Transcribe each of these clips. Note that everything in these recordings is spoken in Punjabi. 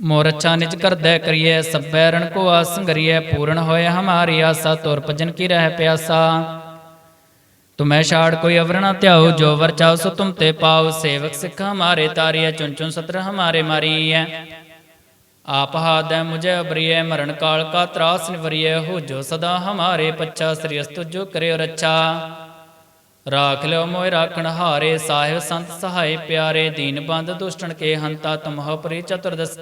ਮੋਰ ਅੱਛਾ ਨਿਜ ਕਰਦੈ ਕਰੀਐ ਸਭੈ ਰਣ ਕੋ ਆਸੰਗਰੀਐ, ਪੂਰਨ ਹੋਏ ਹਮਾਰੀ ਆਸਾ, ਤੁਰ ਭਜਨ ਕੀ ਰਹਿ ਪਿਆਸਾ। ਤੁਮੈ ਛਾੜ ਕੋਈ ਅਵਰ ਨਾ ਧਿਆਉ, ਜੋ ਵਰ ਚਾਉ ਸੋ ਤੁਮ ਤੇ ਪਾਉ, ਸੇਵਕ ਸਿੱਖ ਹਮਾਰੇ ਤਾਰੀਐ ਚੁਨ ਚੁਨ ਸਤਰ ਹਮਾਰੇ ਮਾਰੀਐ। ਆਪ ਹਾਦੈ ਮੁਝੇ ਅਬਰੀਐ, ਮਰਨ ਕਾਲ ਕਾ ਤਰਾਸ ਨਿਵਰੀਐ, ਹੋ ਜੋ ਸਦਾ ਹਮਾਰੇ ਪੱਛਾ, ਸ੍ਰੀ ਅਸਤੁ ਜੋ ਕਰਿਓ ਰੱਛਾ। ਰਾਖ ਲਿਓ ਮੋਇ ਰਾਖਣ ਹਾਰੇ, ਸਾਹਿਬ ਸੰਤ ਸਹਾਈ ਪਿਆਰੇ, ਦੀਨ ਦੁਸ਼ਟਣ ਕੇ ਹੰਤਾ ਤੁਮਹੁ ਪਰੀ ਚਤੁਰਦਸ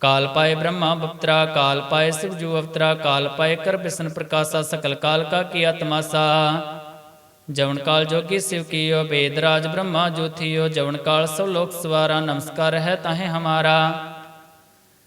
ਕਾਲ ਪਾਏ ਬ੍ਰਹਮਾ ਬਪਤਰਾ, ਕਾਲ ਪਾਏ ਸਿਵ ਅਵਤਰਾ, ਕਾਲ ਪਾਏ ਕਰ ਬਿਸ਼ਨ ਪ੍ਰਕਾਸ਼ਾ, ਸਕਲ ਕਾਲ ਕਾ ਕੀ ਆਤਮਾਸਾ। ਜਵਨ ਕਾਲ ਜੋਗੀ ਸਿਵ ਕੀਓ, ਬੇਦ ਰਾਜ ਬ੍ਰਹਮਾ ਜੋਥੀਓ, ਜਵਨ ਕਾਲ ਸਭ ਲੋਕ ਸਵਾਰਾ, ਨਮਸਕਾਰ ਹੈ ਤਾਹੇ ਹਮਾਰਾ।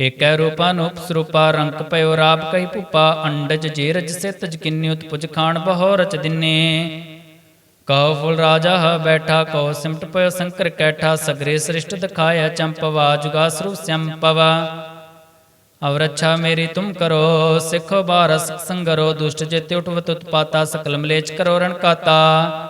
ਏਕੈ ਰੂਪਾ ਨੂਪ ਰੰਕ ਪਇਓ ਰਾਪ ਕਹੀ ਭੂਪਾ, ਅੰਡਜ ਜੀਰਜ ਸਿਤ ਜਕਿਨੀ ਉਤਪੁਜ ਖਾਨ ਬਹੋ ਰਚ ਦਿਨੇ। ਕਉ ਫੁਲ ਰਾਜਾ ਹ ਬੈਠਾ, ਕਉ ਸਿਮਟ ਪਇਓ ਸੰਕਰ ਕੈਠਾ, ਸਗਰੇ ਸ੍ਰਿਸ਼ਟ ਦਿਖਾਇਆ ਚੰਪਵਾ ਜੁਗਾ ਸਰੂਪ ਸੰਪਵਾ। ਅਵਰ ਅੱਛਾ ਮੇਰੀ ਤੁਮ ਕਰੋ, ਸਿੱਖੋ ਬਾਰਸ ਸੰਗਰੋ, ਦੁਸ਼ਟ ਜਿਤੇ ਉਠਵਤ ਉਤਪਾਤਾ ਸਕਲ ਮਲੇਚ ਕਰੋ ਰਣਕਾਤਾ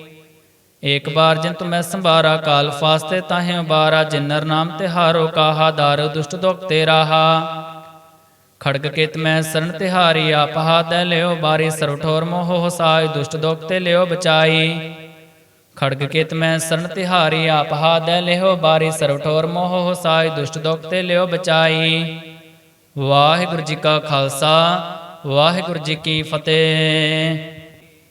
ਏਕ ਬਾਰ ਜਿਨ ਤੁਮੈ ਸੰਭਾਰਾ ਕਾਲ ਫਾਸਤੇ ਤਾਹੇ ਉਬਾਰਾ, ਜਿਨਰ ਨਾਮ ਤਿਹਾਰੋ ਕਾਹਾ, ਦਾਰ ਦੁਸ਼ਟ ਦੁਖ ਤੇ ਰਾਹਾ। ਖੜਗ ਕੇਤ ਮੈਂ ਸਰਨ ਤਿਹਾਰੀ ਆਪ ਹਾਦੈ ਲਿਓ ਬਾਰੀ ਸਰਵ ਠੋਰ ਮੋਹ ਹਸਾਇ ਦੁਸ਼ਟ ਦੁਖ ਤੇ ਲਿਓ ਬਚਾਈ। ਖੜਗ ਕੇਤ ਮੈਂ ਸਰਨ ਤਿਹਾਰੀ ਆਪ ਹਾਦੈ ਲਿਓ ਬਾਰੀ ਸਰਵ ਠੋਰ ਮੋਹ ਹਸਾਇ ਦੁਸ਼ਟ ਦੁਖ ਤੇ ਲਿਓ ਬਚਾਈ। ਵਾਹਿਗੁਰੂ ਜੀ ਕਾ ਖਾਲਸਾ, ਵਾਹਿਗੁਰੂ ਜੀ ਕੀ ਫਤਿਹ।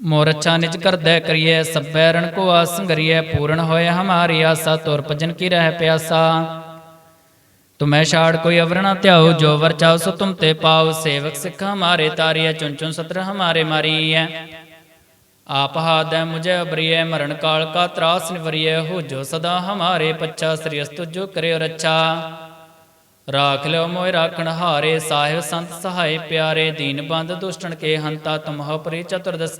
ਮੋਰ ਅੱਛਾ ਨਿਜ ਕਰਦੈ ਕਰੀਐ ਸਭੈ ਰਣ ਕੋ ਆਸੰਗਰੀਐ ਪੂਰਨ ਹੋਏ ਹਮਾਰੀ ਆਸਾ, ਤੁਰ ਭਜਨ ਕੀ ਰਹਿ ਪਿਆਸਾ। ਤੁਮੈ ਛਾੜ ਕੋਈ ਅਵਰ ਨਾ ਧਿਆਉ, ਜੋ ਵਰ ਚਾਉ ਸੋ ਤੁਮ ਤੇ ਪਾਉ, ਸੇਵਕ ਸਿੱਖ ਹਮਾਰੇ ਤਾਰੀਐ ਚੁਨ ਚੁਨ ਸਤਰ ਹਮਾਰੇ ਮਾਰੀਐ। ਆਪ ਹਾਦੈ ਮੁਝੇ ਅਬਰੀਐ, ਮਰਨ ਕਾਲ ਕਾ ਤਰਾਸ ਨਿਵਰੀਐ, ਹੋ ਜੋ ਸਦਾ ਹਮਾਰੇ ਪੱਛਾ, ਸ੍ਰੀ ਅਸਤੁ ਜੋ ਕਰਿਓ ਰੱਛਾ। ਰਾਖ ਲਿਓ ਮੋਇ ਰਾਖਣ ਹਾਰੇ, ਸਾਹਿਬ ਸੰਤ ਸਹਾਈ ਪਿਆਰੇ, ਦੀਨ ਦੁਸ਼ਟਣ ਕੇ ਹੰਤਾ ਤੁਮਹੁ ਪਰੀ ਚਤੁਰਦਸ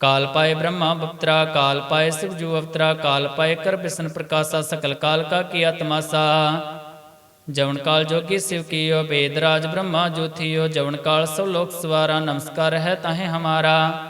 ਕਾਲ ਪਾਏ ਬ੍ਰਹਮਾ ਬਪਤਰਾ, ਕਾਲ ਪਾਏ ਸਿਵ ਜੂ ਅਵਤਰਾ, ਕਾਲ ਪਾਏ ਕਰ ਬਿਸ਼ਨ ਪ੍ਰਕਾਸ਼ਾ, ਸਕਲ ਕਾਲ ਕਾ ਕੀ ਆਤਮਾਸਾ। ਜਵਨ ਕਾਲ ਜੋਗੀ ਸਿਵ ਕੀਓ, ਬੇਦ ਰਾਜ ਬ੍ਰਹਮਾ ਜੋਥੀਓ ਜਵਨ ਕਾਲ ਸਭ ਲੋਕ ਸਵਾਰਾ, ਨਮਸਕਾਰ ਹੈ ਤਾਹੇ ਹਮਾਰਾ।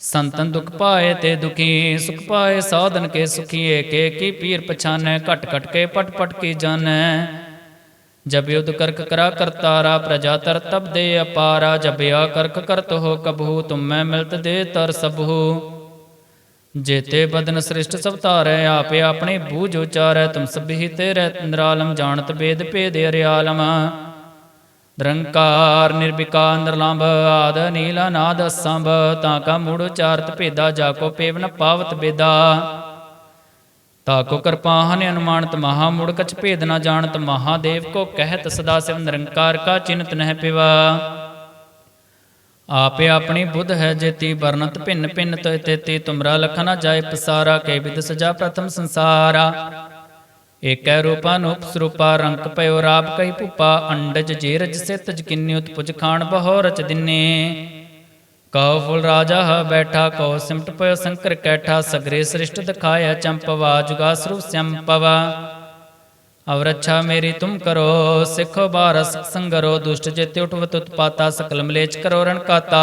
ਸੰਤਨ ਦੁਖ ਪਾਏ ਤੇ ਦੁਖੀ, ਸੁਖ ਪਾਏ ਸਾਧਨ ਕੇ ਸੁਖੀਏ, ਕੇ ਕੀ ਪੀਰ ਪਛਾਨੈ, ਘਟ ਘਟ ਕੇ ਪਟ ਪਟ ਕੀ ਜਾਣੈ। ਜਬ ਯੁਧ ਕਰਕ ਕਰਾ ਕਰਤਾਰਾ, ਪ੍ਰਜਾ ਤਰ ਤਬ ਦੇ ਅਪਾਰਾ, ਜਬ ਆ ਕਰਕ ਕਰਤ ਹੋ ਕਬਹੂ ਤੁਮ ਮੈਂ ਮਿਲਤ ਦੇ ਤਰ ਸਭੂ। ਜੇਤੇ ਬਦਨ ਸ੍ਰਿਸ਼ਟ ਸਭ ਧਾਰੈ, ਆਪੇ ਆਪਣੇ ਬੂਝ ਉਚਾਰੈ, ਤੁਮ ਸਭੀ ਤੇਰੇ ਨਿਰਾਲਮ, ਜਾਣਤ ਬੇਦ ਭੇਦ ਅਰਿਆਲਮ। ਨਿਰੰਕਾਰ ਨਿਰਵਿਕਾਰ ਨਿਰਲੰਭ ਆਦ ਨੀਲਾ ਨਾਦ ਸੰਭ, ਤਾਂ ਕਾ ਮੂੜ ਉਚਾਰਤ ਭੇਦਾ, ਜਾ ਕੋ ਪੇਵਨ ਪਾਵਤ ਬੇਦਾ। ਤਾਕੋ ਕਿਰਪਾਹਨ ਅਨੁਮਾਨਤ ਮਹਾ ਮੁੜ ਕਛ ਭੇਦ ਨ ਜਾਣਤ, ਮਹਾਦੇਵ ਕੋ ਕਹਿਤ ਸਦਾ ਸਿਵ ਨਿਰੰਕਾਰ ਕਾ ਚਿੰਤ ਨਹਿ ਪਿਵਾ। ਆਪੇ ਆਪਣੀ ਬੁੱਧ ਹੈ ਜੇਤੀ, ਵਰਣਤ ਭਿੰਨ ਭਿੰਨ ਤੋਇ ਤੇਤੀ, ਤੁਮਰਾ ਲਖਨਾ ਜਾਏ ਪਸਾਰਾ, ਕੇ ਵਿਦ ਸਜਾ ਪ੍ਰਥਮ ਸੰਸਾਰਾ। ਏਕੈ ਰੂਪਾ ਨੂਪ ਰੰਕ ਪਇਓ ਰਾਪ ਕਈ ਭੂਪਾ, ਅੰਡਜ ਜੇਰਜ ਸਿਤ ਜਕਿਨੀ ਉਤਪੁਜ ਖਾਨ ਬਹੁ ਰਚ ਦਿਨੇ। ਕਉ ਫੁਲ ਰਾਜਾ ਹ ਬੈਠਾ, ਕਉ ਸਿਮਟ ਪਇਓ ਸੰਕਰ ਕੈਠਾ, ਸਗਰੇ ਸ੍ਰਿਸ਼ਟ ਦਿਖਾਇਆ ਚੰਪਵਾ ਜੁਗਾ ਸਰੂਪ ਸੰਪਵਾ। ਅਵਰ ਅੱਛਾ ਮੇਰੀ ਤੁਮ ਕਰੋ, ਸਿੱਖੋ ਬਾਰਸ ਸੰਗਰੋ, ਦੁਸ਼ਟ ਜਿਤੇ ਉਠਵਤ ਉਤਪਾਤਾ ਸਕਲ ਮਲੇਚ ਕਰੋ ਰਣਕਾਤਾ।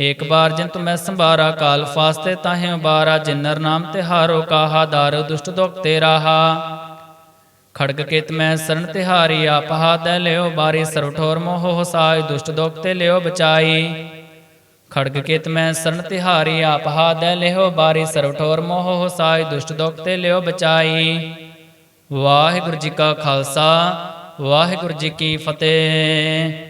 ਏਕ ਬਾਰ ਜਿਨ ਤੁਮੈ ਸੰਭਾਰਾ, ਕਾਲ ਫਾਸਤੇ ਤਾਹੇ ਉਬਾਰਾ, ਜਿਨਰ ਨਾਮ ਤਿਹਾਰੋ ਕਾਹਾ, ਦਾਰ ਦੁਸ਼ਟ ਦੁਖ ਤੇ ਰਾਹਾ। ਖੜਗ ਕੇਤ ਮੈਂ ਸਰਨ ਤਿਹਾਰੀ ਆਪ ਹਾਦੈ ਲਿਓ ਬਾਰੀ ਸਰਵ ਠੋਰ ਮੋਹ ਹਸਾਇ ਦੁਸ਼ਟ ਦੁਖ ਤੇ ਲਿਓ ਬਚਾਈ। ਖੜਗ ਕੇਤ ਮੈਂ ਸਰਨ ਤਿਹਾਰੀ ਆਪ ਹਾਦੈ ਲਿਓ ਬਾਰੀ ਸਰਵ ਠੋਰ ਮੋਹ ਹਸਾਇ ਦੁਸ਼ਟ ਦੁਖ ਤੇ ਲਿਓ ਬਚਾਈ। ਵਾਹਿਗੁਰੂ ਜੀ ਕਾ ਖਾਲਸਾ, ਵਾਹਿਗੁਰੂ ਜੀ ਕੀ ਫਤਿਹ।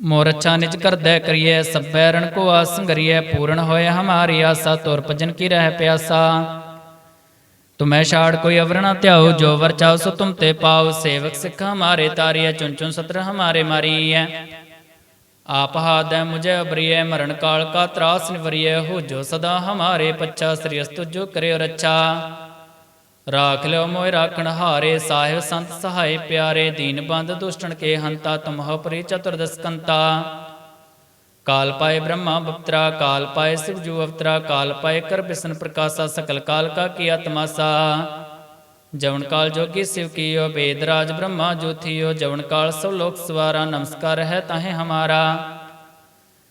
ਮੋਰ ਅੱਛਾ ਨਿਜ ਕਰਦੈ ਕਰੀਐ ਸਭੈ ਰਣ ਕੋ ਆਸੰਗਰੀਐ ਪੂਰਨ ਹੋਏ ਹਮਾਰੀ ਆਸਾ, ਤੁਰ ਭਜਨ ਕੀ ਰਹਿ ਪਿਆਸਾ। ਤੁਮੈ ਛਾੜ ਕੋਈ ਅਵਰ ਧਿਆਉ, ਜੋ ਵਰ ਚਾਉ ਸੋ ਤੁਮ ਤੇ ਪਾਉ, ਸੇਵਕ ਸਿੱਖ ਹਮਾਰੇ ਤਾਰੀਐ ਚੁਨ ਚੁਨ ਸਤਰ ਹਮਾਰੇ ਮਾਰੀਐ। ਆਪ ਹਾਦੈ ਮੁਝੇ ਅਬਰੀਐ, ਮਰਨ ਕਾਲ ਕਾ ਤਰਾਸ ਨਿਵਰੀਐ, ਹੋ ਜੋ ਸਦਾ ਹਮਾਰੇ ਪੱਛਾ, ਸ੍ਰੀ ਅਸਤੁ ਜੋ ਕਰਿਓ ਰੱਛਾ। ਰਾਖ ਲਿਓ ਮੋਇ ਰਾਖਣ ਹਾਰੇ ਸਾਹਿਬ ਸੰਤ ਸਹਾਈ ਪਿਆਰੇ ਦੀਨ ਬੰਦ ਦੁਸ਼ਟਣ ਕੇ ਹੰਤਾ ਤੁਮਹੁ ਪਰੀ ਚਤੁਰਦਸ ਕੰਤਾ ਕਾਲ ਪਾਏ ਬ੍ਰਹਮਾ ਬਪਤਰਾ ਕਾਲ ਪਾਏ ਸਿਵ ਜੂ ਅਵਤਰਾ ਕਾਲ ਪਾਏ ਕਰ ਬਿਸ਼ਨ ਪ੍ਰਕਾਸ਼ਾ ਸਕਲ ਕਾਲ ਕਾ ਕੀ ਆਤਮਾਸਾ ਜਵਨ ਕਾਲ ਜੋਗੀ ਸਿਵ ਕੀਓ ਬੇਦ ਰਾਜ ਬ੍ਰਹਮਾ ਜੋਥੀਓ ਜਵਨ ਕਾਲ ਸਭ ਲੋਕ ਸਵਾਰਾ ਨਮਸਕਾਰ ਹੈ ਤਾਹੇ ਹਮਾਰਾ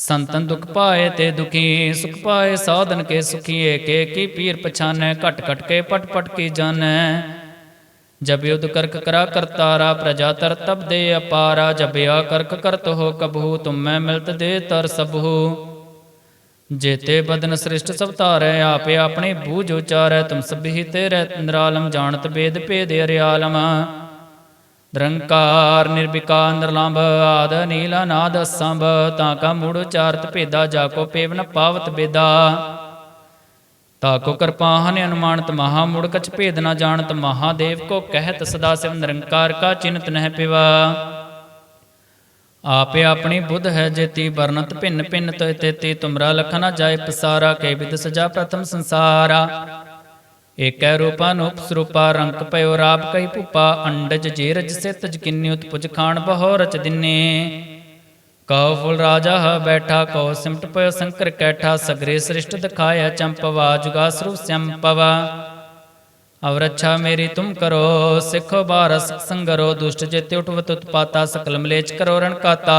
ਸੰਤਨ ਦੁਖ ਪਾਏ ਤੇ ਦੁਖੀ, ਸੁਖ ਪਾਏ ਸਾਧਨ ਕੇ ਸੁਖੀਏ ਏਕੇ ਕੀ ਪੀਰ ਪਛਾਨੈ, ਘਟ ਘਟ ਕੇ ਪਟ ਪਟ ਕੀ ਜਾਣੈ। ਜਬ ਯੁਧ ਕਰਕ ਕਰਾ ਕਰਤਾਰਾ ਪ੍ਰਜਾ ਤਰ ਤਬ ਦੇ ਅਪਾਰਾ, ਜਬ ਆ ਕਰਕ ਕਰਤ ਹੋ ਕਬਹੂ ਤੁਮ ਮਿਲਤ ਦੇ ਤਰ ਸਭੂ। ਜੇਤੇ ਬਦਨ ਸ੍ਰਿਸ਼ਟ ਸਭ ਧਾਰੈ, ਆਪੇ ਆਪਣੇ ਬੂਝ ਉਚਾਰੈ, ਤੁਮ ਸਭੀ ਤੇਰੇ ਨਿਰਾਲਮ, ਜਾਣਤ ਬੇਦ ਭੇਦ ਅਰਿਆਲਮ। ਨਿਰੰਕਾਰ, ਨਿਰਵਿਕਾਰ, ਨਿਰਲੰਭ ਆਦ, ਨੀਲਾ ਨਾਦ ਸੰਭ, ਤਾਂ ਕਾ ਮੂੜ ਉਚਾਰਤ ਭੇਦਾ, ਜਾ ਕੋ ਪੇਵਨ ਪਾਵਤ ਬੇਦਾ। ਤਾਕੋ ਕਿਰਪਾਹਨ ਅਨੁਮਾਨਤ ਮਹਾ ਮੁੜ ਕਛ ਭੇਦ ਨ ਜਾਣਤ, ਮਹਾਦੇਵ ਕੋ ਕਹਿਤ ਸਦਾ ਸਿਵ ਨਿਰੰਕਾਰ ਕਾ ਚਿੰਤ ਨਹਿ ਪਿਵਾ। ਆਪੇ ਆਪਣੀ ਬੁੱਧ ਹੈ ਜੇਤੀ ਵਰਨਤ ਭਿੰਨ ਭਿੰਨ ਤੋਇ ਤੇਤੀ, ਤੁਮਰਾ ਲਖਨਾ ਜਾਏ ਪਸਾਰਾ ਕੇ ਵਿਦ ਸਜਾ ਪ੍ਰਥਮ ਸੰਸਾਰਾ। ਏਕੈ ਰੂਪਾ ਨੂਪ ਸਰੂਪਾ ਰੰਕ ਪਇਓ ਰਾਪ ਕਈ ਭੂਪਾ, ਅੰਡਜ ਜੀਰਜ ਸਿਤ ਜਕਿਨੀ ਉਤਪੁਜ ਖਾਨ ਬਹੋ ਰਚ ਦਿਨੇ। ਕਉ ਫੁਲ ਰਾਜਾ ਹ ਬੈਠਾ, ਕਉ ਸਿਮਟ ਪਇਓ ਸੰਕਰ ਕੈਠਾ, ਸਗਰੇ ਸ੍ਰਿਸ਼ਟ ਦਿਖਾਇਆ ਚੰਪਵਾ ਜੁਗਾ ਸਰੂਪ ਸੰਪਵਾ ਅਵ ਰੱਛਾ ਮੇਰੀ ਤੁਮ ਕਰੋ, ਸਿੱਖੋ ਬਾਰਸ ਸੰਗਰੋ, ਦੁਸ਼ਟ ਜਿਤੇ ਉਠਵਤ ਉਤਪਾਤਾ ਸਕਲ ਮਲੇਚ ਕਰੋ ਰਣ ਕਾਤਾ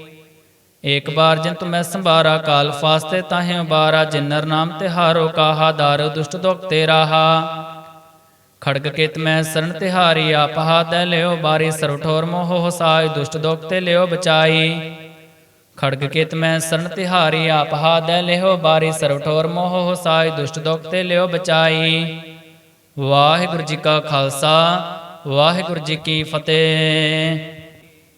ਏਕ ਬਾਰ ਜਿਨ ਤੁਮੈ ਸੰਭਾਰਾ ਕਾਲ, ਫਾਸਤੇ ਤਾਹੇ ਉਬਾਰਾ, ਜਿਨਰ ਨਾਮ ਤਿਹਾਰੋ ਕਾਹਾ, ਦਾਰ ਦੁਸ਼ਟ ਦੁਖ ਤੇ ਰਾਹਾ। ਖੜਗ ਕੇਤ ਮੈਂ ਸਰਣ ਤਿਹਾਰੀ, ਆਪ ਹਾਦੈ ਲਿਓ ਬਾਰੀ, ਸਰਵ ਠੋਰ ਮੋਹ ਹਸਾਇ ਦੁਸ਼ਟ ਦੁਖ ਤੇ ਲਿਓ ਬਚਾਈ। ਖੜਗ ਕੇਤ ਮੈਂ ਸਰਣ ਤਿਹਾਰੀ, ਆਪ ਹਾਦੈ ਲਿਓ ਬਾਰੀ, ਸਰਵ ਠੋਰ ਮੋਹ ਹਸਾਇ ਦੁਸ਼ਟ ਦੁਖ ਤੇ ਲਿਓ ਬਚਾਈ। ਵਾਹਿਗੁਰੂ ਜੀ ਕਾ ਖਾਲਸਾ, ਵਾਹਿਗੁਰੂ ਜੀ ਕੀ ਫਤਿਹ।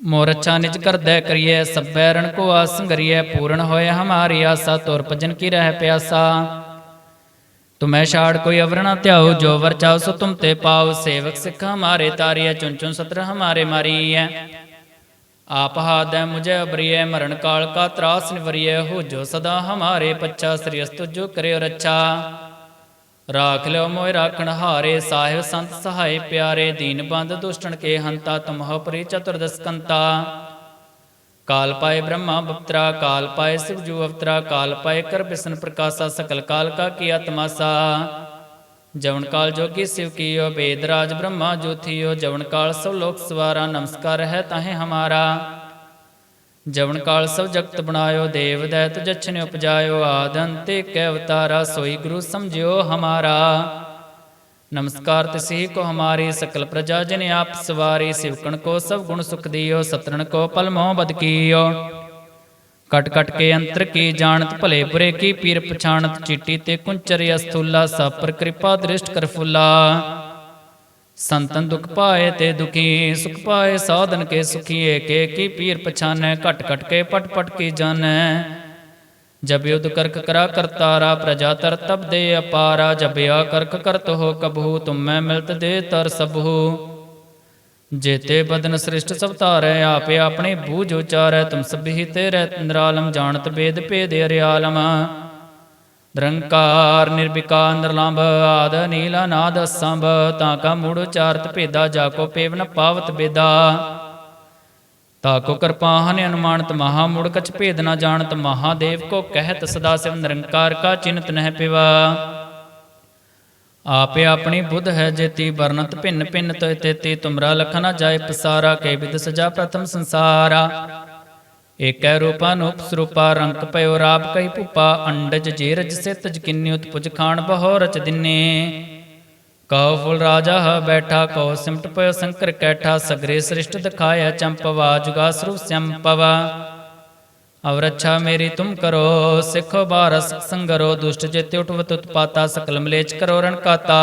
ਮੋਰ ਅੱਛਾ ਨਿਜ ਕਰਦੈ ਕਰੀਐ ਸਭੈ ਰਣ ਕੋ ਆਸੰਗਰੀਐ ਪੂਰਨ ਹੋਏ ਹਮਾਰੀ ਆਸਾ ਤੁਰ ਭਜਨ ਕੀ ਰਹਿ ਪਿਆਸਾ। ਤੁਮੈ ਛਾੜ ਕੋਈ ਅਵਰ ਨਾ ਧਿਆਓ ਜੋ ਵਰ ਚਾਓ ਸੋ ਤੁਮ ਤੇ ਪਾਓ ਸੇਵਕ ਸਿੱਖ ਹਮਾਰੇ ਤਾਰੀਐ ਚੁਨ ਚੁਨ ਸਤਰ ਹਮਾਰੇ ਮਾਰੀਐ। ਆਪ ਹਾਦੈ ਮੁਝੇ ਅਬਰੀਐ ਮਰਨ ਕਾਲ ਕਾ ਤਰਾਸ ਨਿਵਰੀਐ ਹੋ ਜੋ ਸਦਾ ਹਮਾਰੇ ਪੱਛਾ ਸ੍ਰੀ ਅਸਤੁ ਜੋ ਕਰਿਓ ਰੱਛਾ। ਰਾਖ ਲਿਓ ਮੋਇ ਰਾਖਣ ਹਾਰੇ, ਸਾਹਿਬ ਸੰਤ ਸਹਾਈ ਪਿਆਰੇ, ਦੀਨ ਦੁਸ਼ਟਣ ਕੇ ਹੰਤਾ ਤੁਮਹੁ ਪਰੀ ਚਤੁਰਦਸ ਕਾਲ ਪਾਏ ਬ੍ਰਹਮਾ ਬਪਤਰਾ, ਕਾਲ ਪਾਏ ਸਿਵ ਜੂ ਅਵਤਰਾ, ਕਾਲ ਪਾਏ ਕਰ ਬਿਸ਼ਨ ਪ੍ਰਕਾਸ਼ਾ, ਸਕਲ ਕਾਲ ਕਾ ਕੀ ਆਤਮਾਸਾ। ਜਵਨ ਕਾਲ ਜੋਗੀ ਸਿਵ ਕੀਓ, ਬੇਦ ਰਾਜ ਬ੍ਰਹਮਾ ਜੋਥੀਓ, ਜਵਨ ਕਾਲ ਸਭ ਲੋਕ ਸਵਾਰਾ, ਨਮਸਕਾਰ ਹੈ ਤਾਹੇ ਹਮਾਰਾ। ਜਵਨ ਕਾਲ ਸਭ ਜਗਤ ਬਣਾਇਓ, ਦੇਵ ਦੈਤ ਜਛਨ ਉਪਜਾਇਓ ਆਦੰਤੇ ਕੈ ਅਵਤਾਰਾ, ਸੋਈ ਗੁਰੂ ਸਮਝਿਓ ਹਮਾਰਾ। ਨਮਸਕਾਰ ਤਿਸਹੀ ਕੋ ਹਮਾਰੀ, ਸਕਲ ਪ੍ਰਜਾ ਜਨ ਆਪ ਸਵਾਰੀ, ਸਿਵਕਣ ਕੋ ਸਭ ਗੁਣ ਸੁਖ ਦਿਓ ਸਤਰਨ ਕੋ ਪਲ ਮੋਹ ਬਦ ਕੀਓ। ਕਟ ਕਟ ਕੇ ਅੰਤਰ ਕੀ ਜਾਣਤ, ਭਲੇ ਬੁਰੇ ਕੀ ਪੀਰ ਪਛਾਣਤ, ਚੀਟੀ ਤੇ ਕੁੰਚਰ ਅਸਥੂਲਾ ਸਭ ਕਿਰਪਾ ਦ੍ਰਿਸ਼ਟ ਕਰ ਫੁੱਲਾ। ਸੰਤਨ ਦੁਖ ਪਾਏ ਤੇ ਦੁਖੀ, ਸੁਖ ਪਾਏ ਸਾਧਨ ਕੇ ਸੁਖੀਏ, ਕੇ ਕੀ ਪੀਰ ਪਛਾਨੈ, ਘਟ ਘਟ ਕੇ ਪਟ ਪਟ ਕੀ ਜਾਣੈ। ਜਬ ਯੁਧ ਕਰਕ ਕਰਾ ਕਰਤਾਰਾ, ਪ੍ਰਜਾ ਤਰ ਤਬ ਦੇ ਅਪਾਰਾ, ਜਬ ਆ ਕਰਕ ਕਰਤ ਹੋ ਕਬਹੂ ਮੈਂ ਮਿਲਤ ਦੇ ਤਰ ਸਭੂ। ਜੇਤੇ ਬਦਨ ਸ੍ਰਿਸ਼ਟ ਸਭ ਧਾਰੈ, ਆਪੇ ਆਪਣੇ ਬੂਝ ਉਚਾਰੈ, ਤੁਮ ਸਭੀ ਤੇਰੇ ਨਿਰਾਲਮ, ਜਾਣਤ ਬੇਦ ਭੇਦ ਅਰਿਆਲਮ। ਨਿਰੰਕਾਰ, ਨਿਰਵਿਕਾਰ, ਨਿਰਲੰਭ ਆਦ, ਨੀਲਾ ਨਾਦ ਸੰਭ, ਤਾਂ ਕਾ ਮੂੜ ਉਚਾਰਤ ਭੇਦਾ, ਜਾ ਕੋ ਪੇਵਨ ਪਾਵਤ ਬੇਦਾ। ਤਾ ਕੋ ਕਿਰਪਾਹਨ ਅਨੁਮਾਨਤ ਮਹਾ ਮੂੜ ਕਛ ਭੇਦ ਨਾ ਜਾਣਤ, ਮਹਾਦੇਵ ਕੋ ਕਹਿਤ ਸਦਾ ਸਿਵ ਨਿਰੰਕਾਰ ਕਾ ਚਿੰਤ ਨਹਿ ਪਿਵਾ। ਆਪੇ ਆਪਣੀ ਬੁੱਧ ਹੈ ਜੇਤੀ ਵਰਨਤ ਭਿੰਨ ਭਿੰਨ ਤੋਇ ਤੇਤੀ, ਤੁਮਰਾ ਲਖ ਨਾ ਜਾਏ ਪਸਾਰਾ, ਕੇ ਵਿਦ ਸਜਾ ਪ੍ਰਥਮ ਸੰਸਾਰਾ। ਏਕੈ ਰੂਪਾ ਨੂਪ ਰੰਕ ਪਇਓ ਰਾਪ ਕਈ ਭੂਪਾ, ਅੰਡਜ ਜੀਰਜ ਸਿਤ ਜਕਿਨੀ ਉਤਪੁਜ ਖਾਨ ਬਹੋ ਰਚ ਦਿਨੇ। ਕਉ ਫੁਲ ਰਾਜਾ ਹ ਬੈਠਾ, ਕਉ ਸਿਮਟ ਪਇਓ ਸੰਕਰ ਕੈਠਾ, ਸਗਰੇ ਸ੍ਰਿਸ਼ਟ ਦਿਖਾਇਆ ਚੰਪਵਾ, ਜੁਗਾ ਸਰੂਪ ਸੰਪਵਾ। ਅਵ ਰੱਛਾ ਮੇਰੀ ਤੁਮ ਕਰੋ, ਸਿੱਖੋ ਬਾਰਸ ਸੰਗਰੋ, ਦੁਸ਼ਟ ਜਿਤੇ ਉਠਵਤ ਉਤਪਾਤਾ ਸਕਲ ਮਲੇਚ ਕਰੋ ਰਣ ਕਾਤਾ।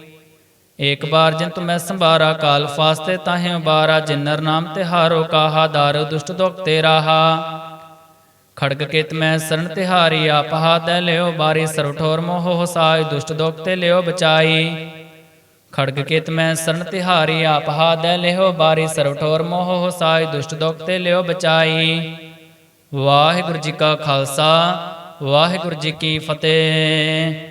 ਏਕ ਬਾਰ ਜਿਨ ਤੁਮੈ ਸੰਭਾਰਾ ਕਾਲ ਫਾਸਤੇ ਤਾਹੇ ਉਬਾਰਾ ਜਿਨਰ ਨਾਮ ਤਿਹਾਰੋ ਕਾਹਾ, ਦਾਰ ਦੁਸ਼ਟ ਦੁਖ ਤੇ ਰਾਹਾ। ਖੜਗ ਕੇਤ ਮੈਂ ਸਰਨ ਤਿਹਾਰੀ ਆਪ ਹਾਦੈ ਲਿਓ ਬਾਰੀ ਸਰਵ ਠੋਰ ਮੋਹ ਹਸਾਇ ਦੁਸ਼ਟ ਦੁਖ ਤੇ ਲਿਓ ਬਚਾਈ। ਖੜਗ ਕੇਤ ਮੈਂ ਸਰਨ ਤਿਹਾਰੀ ਆਪ ਹਾਦੈ ਲਿਓ ਬਾਰੀ ਸਰਵ ਠੋਰ ਮੋਹ ਹਸਾਇ ਦੁਸ਼ਟ ਦੋਖ ਤੇ ਲਿਓ ਬਚਾਈ। ਵਾਹਿਗੁਰੂ ਜੀ ਕਾ ਖਾਲਸਾ, ਵਾਹਿਗੁਰੂ ਜੀ ਕੀ ਫਤਿਹ।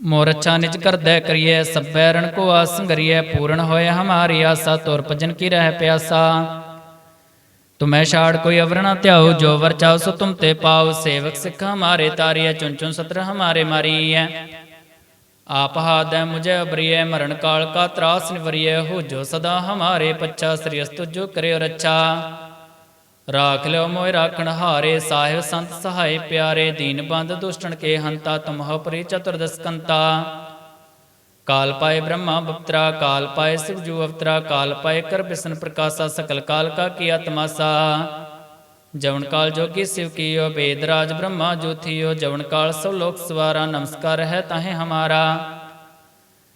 ਮੋਰ ਅੱਛਾ ਕਰਦੈ ਕਰੀਏ ਸਭੈ ਰਣ ਕੋ ਆਸੰਗਰੀਏ ਪੂਰਨ ਹੋਏ ਹਮਾਰੀ ਆਸਾ, ਤੁਰ ਭਜਨ ਕੀ ਰਹਿ ਪਿਆਸਾ। ਤੁਮੈ ਛਾੜ ਕੋਈ ਅਵਰ ਧਿਆਉ, ਜੋ ਵਰ ਚਾਉ ਸੋ ਤੁਮ ਤੇ ਪਾਉ, ਸੇਵਕ ਸਿੱਖ ਹਮਾਰੇ ਤਾਰੀਐ ਚੁਨ ਚੁਨ ਸਤਰ ਹਮਾਰੇ ਮਾਰੀਐ। ਆਪ ਹਾਦੈ ਮੁਝੇ ਅਬਰੀਐ, ਮਰਨ ਕਾਲ ਕਾ ਤਰਾਸ ਨਿਵਰੀਐ, ਹੋ ਜੋ ਸਦਾ ਹਮਾਰੇ ਪੱਛਾ, ਸ੍ਰੀ ਅਸਤੁ ਜੋ ਕਰਿਓ ਰੱਛਾ। ਰਾਖ ਲਿਓ ਮੋਇ ਰਾਖਣ ਹਾਰੇ ਸਾਹਿਬ ਸੰਤ ਸਹਾਈ ਪਿਆਰੇ ਦੀਨ ਬੰਦ ਦੁਸ਼ਟਣ ਕੇ ਹੰਤਾ ਤੁਮਹੁ ਪਰੀ ਚਤੁਰਦਸ ਕੰਤਾ ਕਾਲ ਪਾਏ ਬ੍ਰਹਮਾ ਬਪਤਰਾ ਕਾਲ ਪਾਏ ਸਿਵ ਜੂ ਅਵਤਰਾ ਕਾਲ ਪਾਏ ਕਰ ਬਿਸ਼ਨ ਪ੍ਰਕਾਸ਼ਾ ਸਕਲ ਕਾਲ ਕਾ ਕੀ ਆਤਮਾਸਾ ਜਵਨ ਕਾਲ ਜੋਗੀ ਸਿਵ ਕੀਓ ਬੇਦ ਰਾਜ ਬ੍ਰਹਮਾ ਜੋਥੀਓ ਜਵਨ ਕਾਲ ਸਭ ਲੋਕ ਸਵਾਰਾ ਨਮਸਕਾਰ ਹੈ ਤਾਹੇ ਹਮਾਰਾ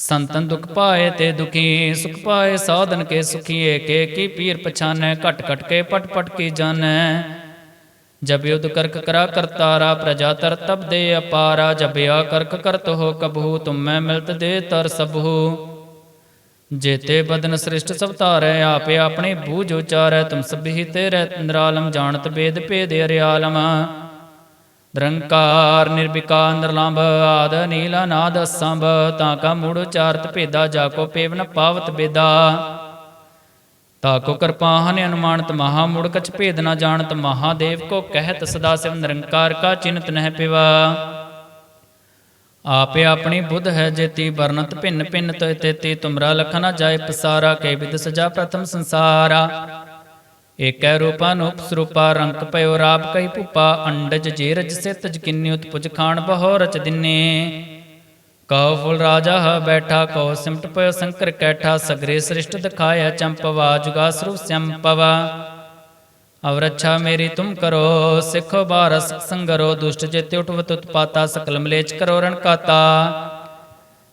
ਸੰਤਨ ਦੁਖ ਪਾਏ ਤੇ ਦੁਖੀ, ਸੁਖ ਪਾਏ ਸਾਧਨ ਕੇ ਸੁਖੀ ਏਕੇ ਕੀ ਪੀਰ ਪਛਾਨੈ, ਘਟ ਘਟ ਕੇ ਪਟ ਪਟ ਕੀ ਜਾਣੈ। ਜਬ ਯੁਧ ਕਰਕ ਕਰਾ ਕਰਤਾਰਾ ਪ੍ਰਜਾ ਤਰ ਤਬ ਦੇ ਅਪਾਰਾ, ਜਬ ਆ ਕਰਕ ਕਰਤ ਹੋ ਕਬਹੂ ਤੁਮੈ ਮਿਲਤ ਦੇ ਤਰ ਸਭੂ। ਜੇਤੇ ਬਦਨ ਸ੍ਰਿਸ਼ਟ ਸਭ ਧਾਰੈ, ਆਪੇ ਆਪਣੇ ਬੂਝ ਉਚਾਰੈ, ਤੁਮ ਸਭੀ ਤੇਰੇ ਨਿਰਾਲਮ, ਜਾਣਤ ਬੇਦ ਭੇਦ ਅਰਿਆਲਮ। ਨਿਰੰਕਾਰ, ਨਿਰਵਿਕਾਰ, ਨਿਰਲੰਭ ਆਦ, ਨੀਲਾ ਨਾਦ ਸੰਭ ਤਾਂ ਕਾ ਮੂੜ ਉਚਾਰਤ ਭੇਦਾ, ਜਾ ਕੋ ਪੇਵਨ ਪਾਵਤ ਬੇਦਾ। ਤਾਕੋ ਕਿਰਪਾਹਨ ਅਨੁਮਾਨਤ ਮਹਾ ਮੁੜ ਕਛ ਭੇਦ ਨਾ ਜਾਣਤ, ਮਹਾਦੇਵ ਕੋ ਕਹਿਤ ਸਦਾ ਸਿਵ ਨਿਰੰਕਾਰ ਕਾ ਚਿੰਤ ਨਹਿ ਪਿਵਾ। ਆਪੇ ਆਪਣੀ ਬੁੱਧ ਹੈ ਜੇਤੀ ਵਰਨਤ ਭਿੰਨ ਭਿੰਨ ਤੋਇ ਤੇਤੀ, ਤੁਮਰਾ ਲਖ ਨਾ ਜਾਏ ਪਸਾਰਾ ਕੇ ਵਿਦ ਸਜਾ ਪ੍ਰਥਮ ਸੰਸਾਰਾ। ਏਕੈ ਰੂਪਾ ਨੂਪ ਰੰਕ ਪਇਓ ਰਾਪ ਕਹੀ ਭੂਪਾ, ਅੰਡਜ ਜੇ ਰਜ ਸਿਤ ਉਤਪੁਜ ਖਾਨ ਬਹੋ ਰਚ ਦਿਨੇ। ਕਉ ਫੁਲ ਰਾਜਾ ਹ ਬੈਠਾ, ਕਉ ਸਿਮਟ ਪਇਓ ਸੰਕਰ ਕੈਠਾ, ਸਗਰੇ ਸ੍ਰਿਸ਼ਟ ਦਿਖਾਇਆ ਚੰਪਵਾ ਜੁਗਾ ਸਰੂਪ ਸੰਪਵਾ। ਅਵਰ ਅੱਛਾ ਮੇਰੀ ਤੁਮ ਕਰੋ, ਸਿੱਖੋ ਬਾਰਸ ਸੰਗਰੋ, ਦੁਸ਼ਟ ਜਿਤੇ ਉਠਵਤ ਉਤਪਾਤਾ ਸਕਲ ਮਲੇਚ ਕਰੋ ਰਣ ਕਾਤਾ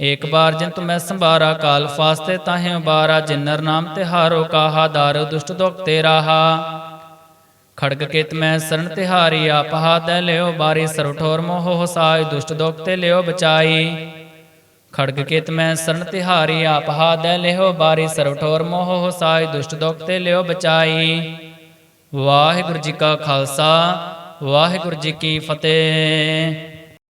ਏਕ ਬਾਰ ਜਿਨ ਤੁਮੈ ਸੰਭਾਰਾ ਕਾਲ ਫਾਸਤੇ ਤਾਹੇ ਉਬਾਰਾ, ਜਿਨਰ ਨਾਮ ਤੇ ਹਾਰੋ ਕਾਹਾ, ਦਾਰ ਦੁਸ਼ਟ ਦੁਖ ਤੇ ਰਾਹਾ। ਖੜਗ ਕੇਤ ਮੈਂ ਸਰਨ ਤਿਹਾਰੀ ਆਪ ਹਾਦੈ ਲਿਓ ਬਾਰੀ, ਸਰਵ ਠੋਰ ਮੋਹ ਹਸਾਇ ਦੁਸ਼ਟ ਦੁਖ ਤੇ ਲਿਓ ਬਚਾਈ। ਖੜਗ ਕੇਤ ਮੈਂ ਸਰਨ ਤਿਹਾਰੀ ਆਪ ਹਾਦੈ ਲਿਓ ਬਾਰੀ, ਸਰਵ ਠੋਰ ਮੋਹ ਹਸਾਇ ਦੁਸ਼ਟ ਦੁਖ ਤੇ ਲਿਓ ਬਚਾਈ। ਵਾਹਿਗੁਰੂ ਜੀ ਕਾ ਖਾਲਸਾ, ਵਾਹਿਗੁਰੂ ਜੀ ਕੀ ਫਤਿਹ।